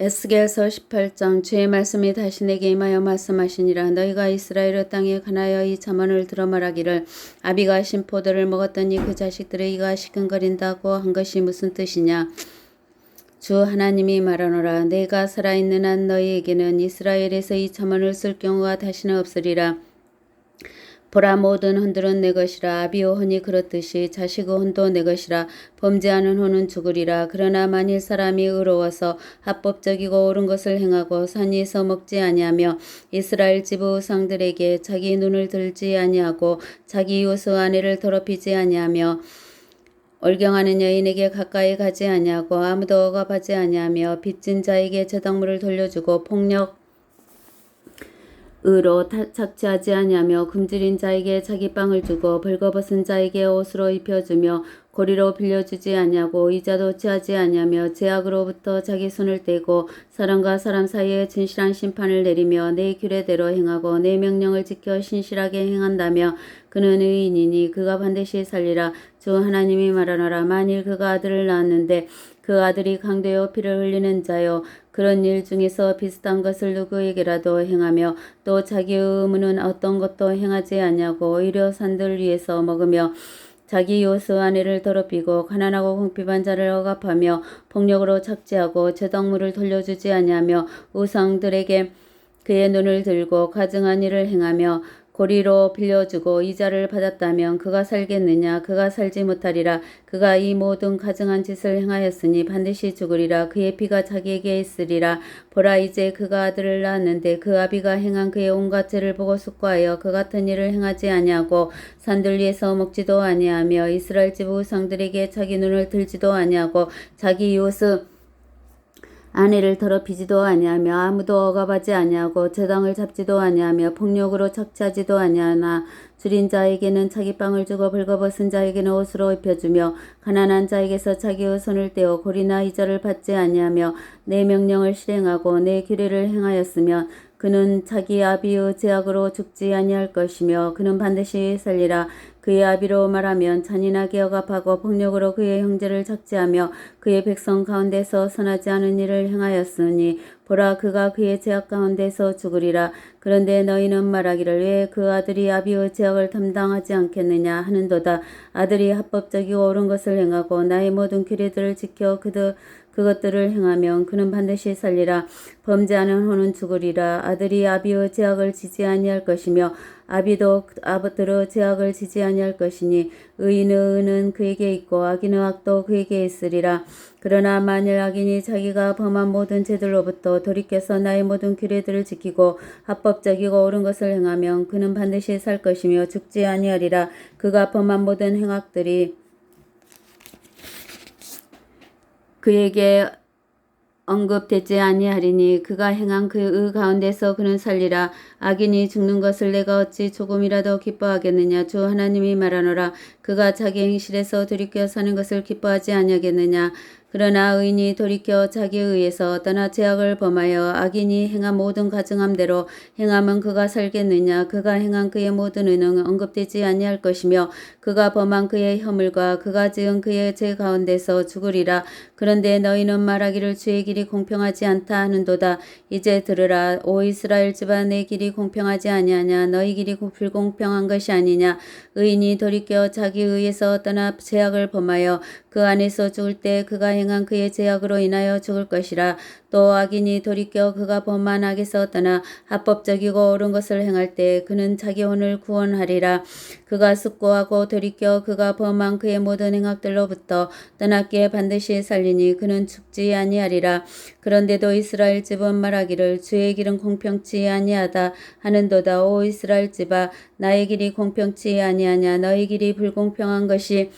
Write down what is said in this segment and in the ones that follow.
에스겔서 18장 주의 말씀이 다시 내게 임하여 말씀하시니라. 너희가 이스라엘 땅에 가나여 이 자문을 들어 말하기를 아비가 신포도를 먹었더니 그 자식들의 이가 시큰거린다고 한 것이 무슨 뜻이냐? 주 하나님이 말하노라. 내가 살아있는 한 너희에게는 이스라엘에서 이 자문을 쓸 경우가 다시는 없으리라 보라 모든 혼들은 내 것이라. 아비오 혼이 그렇듯이 자식의 혼도 내 것이라. 범죄하는 혼은 죽으리라. 그러나 만일 사람이 의로워서 합법적이고 옳은 것을 행하고 산위에서 먹지 아니하며 이스라엘 지부 상들에게 자기 눈을 들지 아니하고 자기 이웃의 아내를 더럽히지 아니하며 얼경하는 여인에게 가까이 가지 아니하고 아무도 억압하지 아니하며 빚진 자에게 제당물을 돌려주고 폭력 의로 타- 착취하지 아니하며 굶주린 자에게 자기 빵을 주고 벌거벗은 자에게 옷으로 입혀주며 고리로 빌려주지 아니하고 이자도 취하지 아니하며 제약으로부터 자기 손을 떼고 사람과 사람 사이에 진실한 심판을 내리며 내 규례대로 행하고 내 명령을 지켜 신실하게 행한다며 그는 의인이니 그가 반드시 살리라. 주 하나님이 말하노라. 만일 그가 아들을 낳았는데 그 아들이 강되어 피를 흘리는 자요. 그런 일 중에서 비슷한 것을 누구에게라도 행하며 또 자기의 의무는 어떤 것도 행하지 아니하고 오히려 산들 위에서 먹으며 자기 이웃의 아내를 더럽히고 가난하고 궁핍한 자를 억압하며 폭력으로 착취하고 제덕물을 돌려주지 아니하며 우상들에게 그의 눈을 들고 가증한 일을 행하며 고리로 빌려주고 이자를 받았다면 그가 살겠느냐? 그가 살지 못하리라. 그가 이 모든 가증한 짓을 행하였으니 반드시 죽으리라. 그의 피가 자기에게 있으리라. 보라 이제 그가 아들을 낳았는데 그 아비가 행한 그의 온갖 죄를 보고 숙고하여 그 같은 일을 행하지 아니하고 산들 위에서 먹지도 아니하며 이스라엘 집 우상들에게 자기 눈을 들지도 아니하고 자기 이웃의 아내를 더럽히지도 아니하며 아무도 억압하지 아니하고 제당을 잡지도 아니하며 폭력으로 착취하지도 아니하나 줄인 자에게는 자기 빵을 주고 벌거벗은 자에게는 옷으로 입혀주며 가난한 자에게서 자기 의 손을 떼어 고리나 이자를 받지 아니하며 내 명령을 실행하고 내 규례를 행하였으면 그는 자기 아비의 제약으로 죽지 아니할 것이며 그는 반드시 살리라 그의 아비로 말하면 잔인하게 억압하고 폭력으로 그의 형제를 착취하며 그의 백성 가운데서 선하지 않은 일을 행하였으니 보라 그가 그의 제약 가운데서 죽으리라. 그런데 너희는 말하기를 왜 그 아들이 아비의 제약을 담당하지 않겠느냐 하는도다. 아들이 합법적이고 옳은 것을 행하고 나의 모든 규례들을 지켜 그들 그것들을 행하면 그는 반드시 살리라. 범죄하는 혼은 죽으리라. 아들이 아비의 제약을 지지 아니할 것이며 아비도 아버들의 제약을 지지 아니할 것이니 의인의 의는 그에게 있고 악인의 악도 그에게 있으리라. 그러나 만일 악인이 자기가 범한 모든 죄들로부터 돌이켜서 나의 모든 규례들을 지키고 합법적이고 옳은 것을 행하면 그는 반드시 살 것이며 죽지 아니하리라. 그가 범한 모든 행악들이 그에게 언급되지 아니하리니 그가 행한 그의 가운데서 그는 살리라. 악인이 죽는 것을 내가 어찌 조금이라도 기뻐하겠느냐? 주 하나님이 말하노라 그가 자기 행실에서 돌이켜 사는 것을 기뻐하지 아니하겠느냐? 그러나 의인이 돌이켜 자기에 의해서 떠나 죄악을 범하여 악인이 행한 모든 가증함대로 행하면 그가 살겠느냐? 그가 행한 그의 모든 의는 언급되지 아니할 것이며 그가 범한 그의 허물과 그가 지은 그의 죄 가운데서 죽으리라. 그런데 너희는 말하기를 주의 길이 공평하지 않다 하는도다. 이제 들으라. 오 이스라엘 집안 내 길이 공평하지 아니하냐? 너희 길이 불공평한 것이 아니냐? 의인이 돌이켜 자기 의에서 떠나 죄악을 범하여 그 안에서 죽을 때 그가 행한 그의 죄악으로 인하여 죽을 것이라 또 악인이 돌이켜 그가 범한 악에서 떠나 합법적이고 옳은 것을 행할 때 그는 자기 혼을 구원하리라. 그가 숙고하고 돌이켜 그가 범한 그의 모든 행악들로부터 떠났기에 반드시 살리니 그는 죽지 아니하리라. 그런데도 이스라엘 집은 말하기를 주의 길은 공평치 아니하다 하는도다. 오 이스라엘 집아 나의 길이 공평치 아니하냐? 너희 길이 불공평한 것이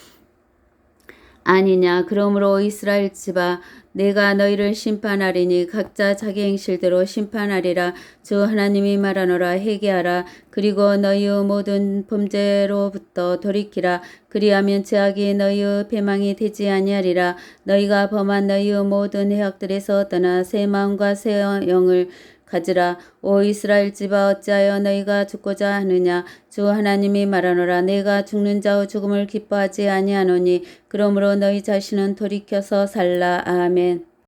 아니냐? 그러므로 이스라엘 집아 내가 너희를 심판하리니 각자 자기 행실대로 심판하리라. 주 하나님이 말하노라. 회개하라. 그리고 너희의 모든 범죄로부터 돌이키라. 그리하면 죄악이 너희의 배망이 되지 아니하리라. 너희가 범한 너희의 모든 해악들에서 떠나 새 마음과 새 영을 가지라 오 이스라엘 집아 어찌하여 너희가 죽고자 하느냐? 주 하나님이 말하노라 내가 죽는 자의 죽음을 기뻐하지 아니하노니 그러므로 너희 자신은 돌이켜서 살라. 아멘